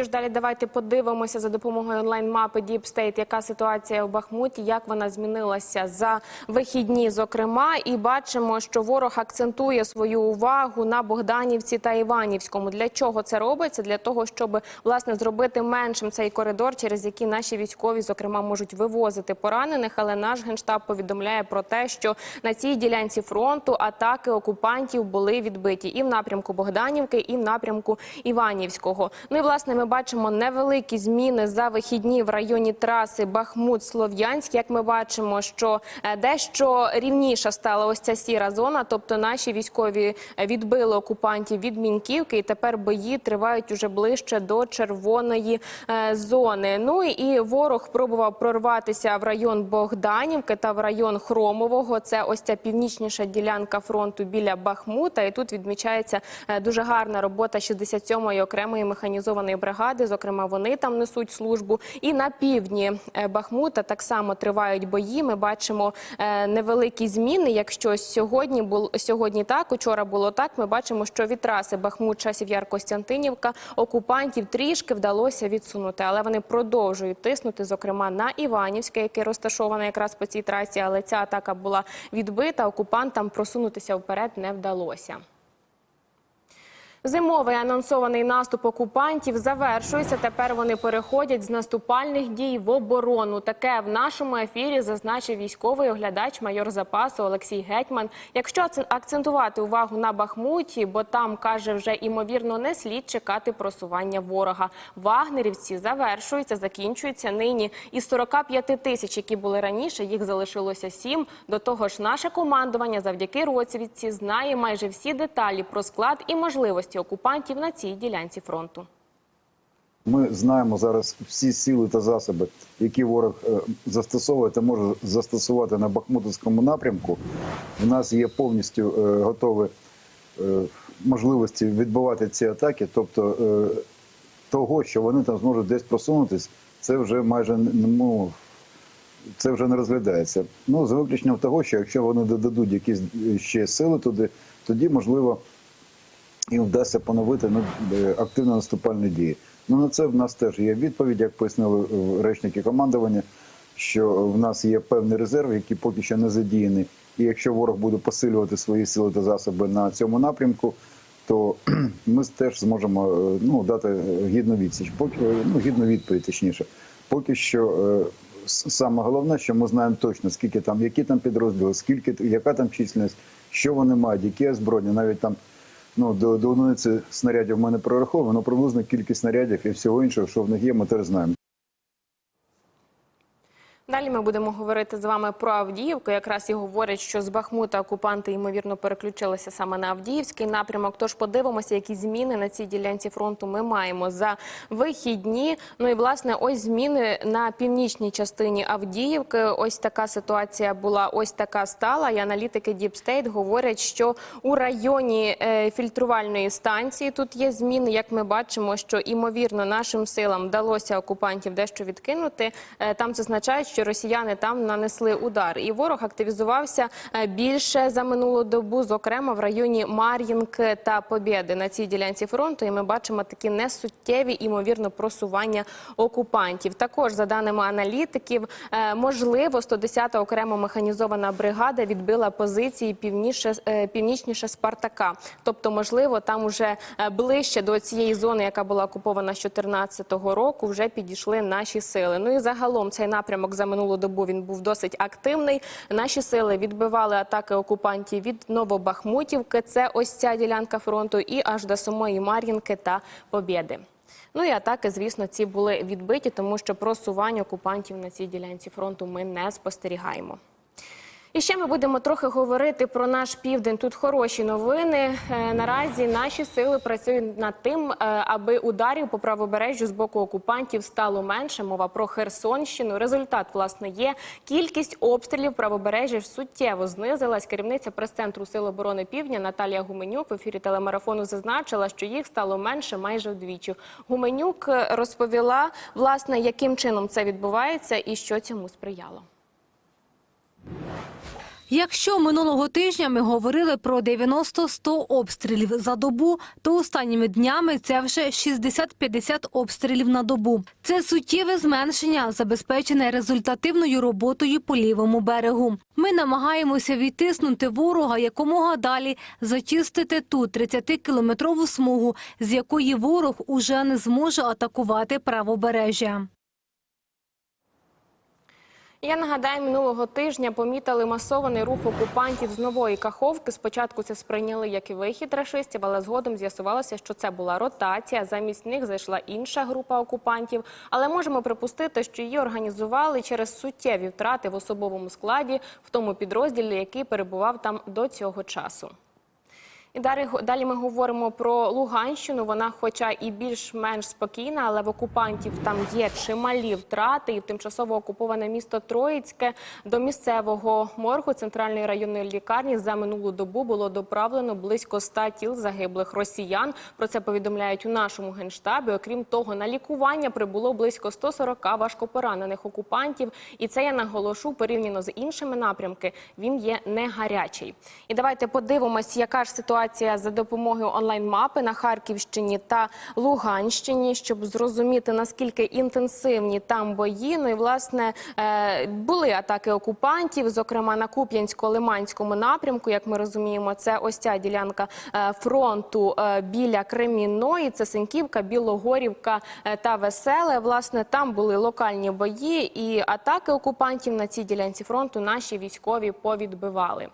Ж далі давайте подивимося за допомогою онлайн-мапи Deep State, яка ситуація у Бахмуті, як вона змінилася за вихідні, зокрема, і бачимо, що ворог акцентує свою увагу на Богданівці та Іванівському. Для чого це робиться? Для того, щоб власне зробити меншим цей коридор, через який наші військові, зокрема, можуть вивозити поранених. Але наш генштаб повідомляє про те, що на цій ділянці фронту атаки окупантів були відбиті і в напрямку Богданівки, і в напрямку Іванівського. Ну і власне ми бачимо невеликі зміни за вихідні в районі траси Бахмут-Слов'янськ. Як ми бачимо, що е, дещо рівніша стала ось ця сіра зона, тобто наші військові е, відбили окупантів від Мінківки, і тепер бої тривають уже ближче до червоної е, зони. Ну і ворог пробував прорватися в район Богданівки та в район Хромового. Це ось ця північніша ділянка фронту біля Бахмута. І тут відмічається дуже гарна робота 67-ї окремої механізованої бригади. Зокрема, вони там несуть службу. І на півдні е, Бахмута так само тривають бої. Ми бачимо е, невеликі зміни. Якщо сьогодні було сьогодні так, учора було так. Ми бачимо, що від траси Бахмут, часів Яр Костянтинівка окупантів трішки вдалося відсунути, але вони продовжують тиснути, зокрема на Іванівське, яке розташоване якраз по цій трасі. Але ця атака була відбита. Окупантам просунутися вперед не вдалося. Зимовий анонсований наступ окупантів завершується. Тепер вони переходять з наступальних дій в оборону. Таке в нашому ефірі зазначив військовий оглядач майор запасу Олексій Гетьман. Якщо акцен- акцентувати увагу на Бахмуті, бо там каже, вже імовірно не слід чекати просування ворога. Вагнерівці завершуються, закінчуються нині. Із 45 тисяч, які були раніше, їх залишилося сім. До того ж, наше командування завдяки розвідці знає майже всі деталі про склад і можливості окупантів на цій ділянці фронту. Ми знаємо зараз всі сили та засоби, які ворог е, застосовує та може застосувати на Бахмутівському напрямку. У нас є повністю е, готові е, можливості відбивати ці атаки. Тобто того, що вони там зможуть десь просунутись, це вже майже ну, це вже не розглядається. Ну за виключенням того, що якщо вони додадуть якісь ще сили туди, тоді можливо їм вдасться поновити ну, е, активно наступальні дії. Ну на це в нас теж є відповідь, як пояснили речники командування, що в нас є певний резерв, який поки що не задіяний. І якщо ворог буде посилювати свої сили та засоби на цьому напрямку, то ми теж зможемо е, ну, дати гідну відсіч, поки е, ну, гідну відповідь, точніше. Поки що саме головне, що ми знаємо точно, скільки там, які там підрозділи, скільки яка там численність, що вони мають, які озброєння, навіть там ну, до, до одиниці снарядів в мене прораховано, приблизно кількість снарядів і всього іншого, що в них є, ми теж знаємо. Далі ми будемо говорити з вами про Авдіївку. Якраз і говорять, що з Бахмута окупанти ймовірно переключилися саме на Авдіївський напрямок. Тож подивимося, які зміни на цій ділянці фронту ми маємо за вихідні. Ну і власне, ось зміни на північній частині Авдіївки. Ось така ситуація була, ось така стала. І аналітики State говорять, що у районі е, фільтрувальної станції тут є зміни. Як ми бачимо, що імовірно нашим силам вдалося окупантів дещо відкинути. Е, Там зазначають, що росіяни там нанесли удар, і ворог активізувався е, більше за минулу добу, зокрема в районі Мар'їнки та Побєди на цій ділянці фронту. І ми бачимо такі несуттєві імовірно просування окупантів. Також за даними аналітиків, е, можливо, 110-та окремо механізована бригада відбила позиції півніше е, північніше Спартака. Тобто, можливо, там уже ближче до цієї зони, яка була окупована з 2014 року, вже підійшли наші сили. Ну і загалом цей напрямок за минулу добу він був досить активний. Наші сили відбивали атаки окупантів від Новобахмутівки. Це ось ця ділянка фронту, і аж до самої Мар'їнки та Побєди. Ну і атаки, звісно, ці були відбиті, тому що просування окупантів на цій ділянці фронту ми не спостерігаємо. І ще ми будемо трохи говорити про наш південь. Тут хороші новини. Е, Наразі наші сили працюють над тим, е, аби ударів по правобережжю з боку окупантів стало менше. Мова про Херсонщину. Результат власне є. Кількість обстрілів правобережжя суттєво знизилась. Керівниця прес-центру Сил оборони Півдня Наталія Гуменюк в ефірі телемарафону зазначила, що їх стало менше майже вдвічі. Гуменюк е, розповіла власне, яким чином це відбувається і що цьому сприяло. Якщо минулого тижня ми говорили про 90-100 обстрілів за добу, то останніми днями це вже 60-50 обстрілів на добу. Це суттєве зменшення, забезпечене результативною роботою по лівому берегу. Ми намагаємося відтиснути ворога якомога далі, зачистити ту 30-кілометрову смугу, з якої ворог уже не зможе атакувати правобережжя. Я нагадаю, минулого тижня помітили масований рух окупантів з нової каховки. Спочатку це сприйняли як і вихід рашистів, але згодом з'ясувалося, що це була ротація. Замість них зайшла інша група окупантів. Але можемо припустити, що її організували через суттєві втрати в особовому складі в тому підрозділі, який перебував там до цього часу. І далі, далі ми говоримо про Луганщину. Вона, хоча і більш-менш спокійна, але в окупантів там є чималі втрати. І в тимчасово окуповане місто Троїцьке до місцевого моргу центральної районної лікарні за минулу добу було доправлено близько ста тіл загиблих росіян. Про це повідомляють у нашому генштабі. Окрім того, на лікування прибуло близько 140 важкопоранених окупантів. І це я наголошу порівняно з іншими напрямки. Він є не гарячий. І давайте подивимось, яка ж ситуація за допомогою онлайн-мапи на Харківщині та Луганщині, щоб зрозуміти наскільки інтенсивні там бої. Ну і власне е, були атаки окупантів, зокрема на Куп'янсько-Лиманському напрямку. Як ми розуміємо, це ось ця ділянка е, фронту е, біля Кремінної. Це Синьківка, Білогорівка та Веселе. Власне, там були локальні бої і атаки окупантів на цій ділянці фронту. Наші військові повідбивали.